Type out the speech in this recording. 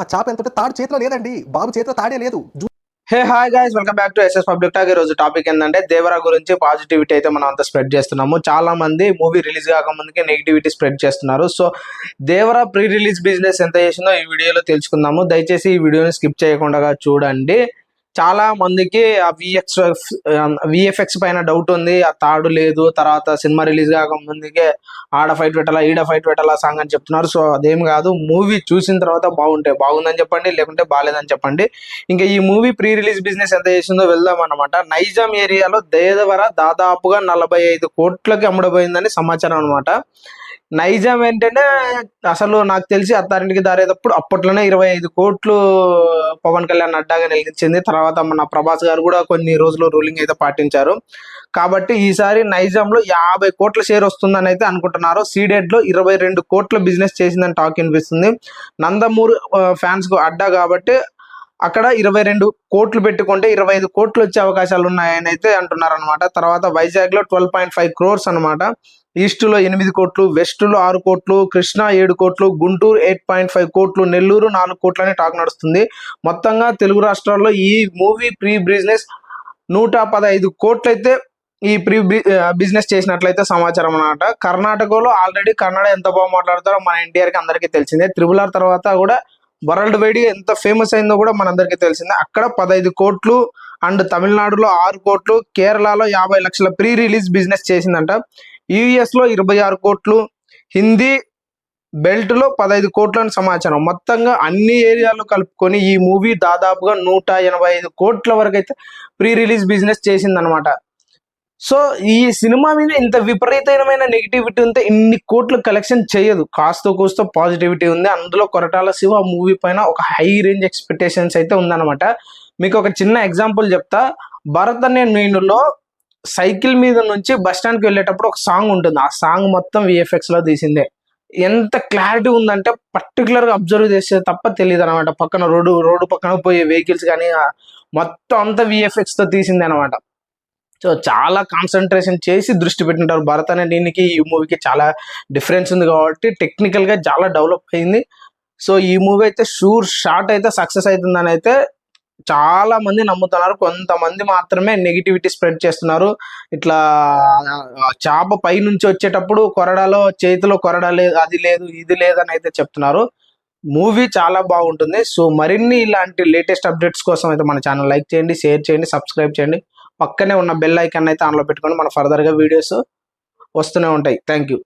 ఆ చాప ఎంత తాడు చేతిలో లేదండి. బాబు చేతిలో తాడే లేదు. Hey hi guys welcome back to SS public talk ఈ రోజు టాపిక్ ఏంటంటే దేవరా గురించి పాజిటివిటీ అయితే మనం అంతా స్ప్రెడ్ చేస్తున్నాము. చాలా మంది మూవీ రిలీజ్ కాకముందుకే నెగిటివిటీ స్ప్రెడ్ చేస్తున్నారు. So Devara pre release business ఎంత చేసిందో ఈ వీడియోలో తెలుసుకుందాము. దయచేసి ఈ వీడియోని స్కిప్ చేయకుండా చూడండి. చాలా మందికి ఆ విఎక్స్ విఎఫ్ఎక్స్ పైన డౌట్ ఉంది. ఆ తాడు లేదు. తర్వాత సినిమా రిలీజ్ కాకముందుకే ఆడ ఫైట్ పెట్టాలా ఈడ ఫైట్ పెట్టాలా సాంగ్ అని చెప్తున్నారు. సో అదేం కాదు. మూవీ చూసిన తర్వాత బాగుంటాయి బాగుందని చెప్పండి లేకుంటే బాగాలేదని చెప్పండి. ఇంకా ఈ మూవీ ప్రీ రిలీజ్ బిజినెస్ ఎంత చేసిందో వెళ్దాం అనమాట నైజాం ఏరియాలో దేదవర దాదాపుగా నలభై ఐదు కోట్లకి అమ్ముడపోయిందని సమాచారం అనమాట నైజాం ఏంటంటే అసలు నాకు తెలిసి అత్తారింటికి దారేటప్పుడు అప్పట్లోనే ఇరవై ఐదు కోట్లు పవన్ కళ్యాణ్ అడ్డాగా నిలిచింది. తర్వాత మన ప్రభాస్ గారు కూడా కొన్ని రోజులు రూలింగ్ అయితే పాటించారు. కాబట్టి ఈసారి నైజాంలో యాభై కోట్ల షేర్ వస్తుందని అయితే అనుకుంటున్నారు. సీడెడ్లో ఇరవై రెండు కోట్ల బిజినెస్ చేసిందని టాక్ వినిపిస్తుంది. నందమూరి ఫ్యాన్స్కు అడ్డా కాబట్టి అక్కడ ఇరవై రెండు కోట్లు పెట్టుకుంటే ఇరవై ఐదు కోట్లు వచ్చే అవకాశాలు ఉన్నాయని అయితే అంటున్నారనమాట తర్వాత వైజాగ్లో ట్వెల్వ్ పాయింట్ ఫైవ్ క్రోర్స్ అనమాట ఈస్టులో ఎనిమిది కోట్లు వెస్ట్లో ఆరు కోట్లు కృష్ణా ఏడు కోట్లు గుంటూరు ఎయిట్ పాయింట్ ఫైవ్ కోట్లు నెల్లూరు నాలుగు కోట్లు అని టాక్ నడుస్తుంది. మొత్తంగా తెలుగు రాష్ట్రాల్లో ఈ మూవీ ప్రీ బిజినెస్ నూట పదహైదు కోట్లు అయితే ఈ ప్రీ బిజినెస్ చేసినట్లయితే సమాచారం అనమాట కర్ణాటకలో ఆల్రెడీ కన్నడ ఎంత బాగా మాట్లాడతారో మన ఎన్టీఆర్కి అందరికీ తెలిసిందే. త్రిబుల్ ఆర్ తర్వాత కూడా వరల్డ్ వైడ్ ఎంత ఫేమస్ అయిందో కూడా మనందరికీ తెలిసిందే. అక్కడ పదహైదు కోట్లు అండ్ తమిళనాడులో ఆరు కోట్లు కేరళలో యాభై లక్షల ప్రీ రిలీజ్ బిజినెస్ చేసిందంట. యుఎస్లో ఇరవై ఆరు కోట్లు హిందీ బెల్ట్లో పదహైదు కోట్లు అని సమాచారం. మొత్తంగా అన్ని ఏరియాలు కలుపుకొని ఈ మూవీ దాదాపుగా నూట ఎనభై ఐదు కోట్ల వరకు అయితే ప్రీ రిలీజ్ బిజినెస్ చేసిందనమాట సో ఈ సినిమా మీద ఇంత విపరీతమైన నెగిటివిటీ ఉంటే ఇన్ని కోట్లు కలెక్షన్ చేయదు. కాస్త కూస్తో పాజిటివిటీ ఉంది. అందులో కొరటాల శివ మూవీ పైన ఒక హై రేంజ్ ఎక్స్పెక్టేషన్స్ అయితే ఉందన్నమాట. మీకు ఒక చిన్న ఎగ్జాంపుల్ చెప్తా. భరత్ అనే నేనులో సైకిల్ మీద నుంచి బస్ స్టాండ్కి వెళ్ళేటప్పుడు ఒక సాంగ్ ఉంటుంది. ఆ సాంగ్ మొత్తం విఎఫ్ఎక్స్లో తీసిందే. ఎంత క్లారిటీ ఉందంటే పర్టికులర్గా అబ్జర్వ్ చేస్తే తప్ప తెలియదు అనమాట పక్కన రోడ్డు రోడ్డు పక్కన పోయే వెహికల్స్ కానీ మొత్తం అంతా విఎఫ్ఎక్స్తో తీసింది అనమాట సో చాలా కాన్సన్ట్రేషన్ చేసి దృష్టి పెట్టింటారు. భరత్ అనే దీనికి ఈ మూవీకి చాలా డిఫరెన్స్ ఉంది కాబట్టి టెక్నికల్గా చాలా డెవలప్ అయింది. సో ఈ మూవీ అయితే షూర్ షార్ట్ అయితే సక్సెస్ అవుతుందని అయితే చాలా మంది నమ్ముతున్నారు. కొంతమంది మాత్రమే నెగిటివిటీ స్ప్రెడ్ చేస్తున్నారు. ఇట్లా చేప పై నుంచి వచ్చేటప్పుడు కొరడాలో చేతిలో కొరడా లేదు అది లేదు ఇది లేదని అయితే చెప్తున్నారు. మూవీ చాలా బాగుంటుంది. సో మరిన్ని ఇలాంటి లేటెస్ట్ అప్డేట్స్ కోసం అయితే మన ఛానల్ లైక్ చేయండి షేర్ చేయండి సబ్స్క్రైబ్ చేయండి. పక్కనే ఉన్న బెల్ ఐకాన్ అయితే ఆన్లో పెట్టుకొని మన ఫర్దర్గా వీడియోస్ వస్తూనే ఉంటాయి. Thank you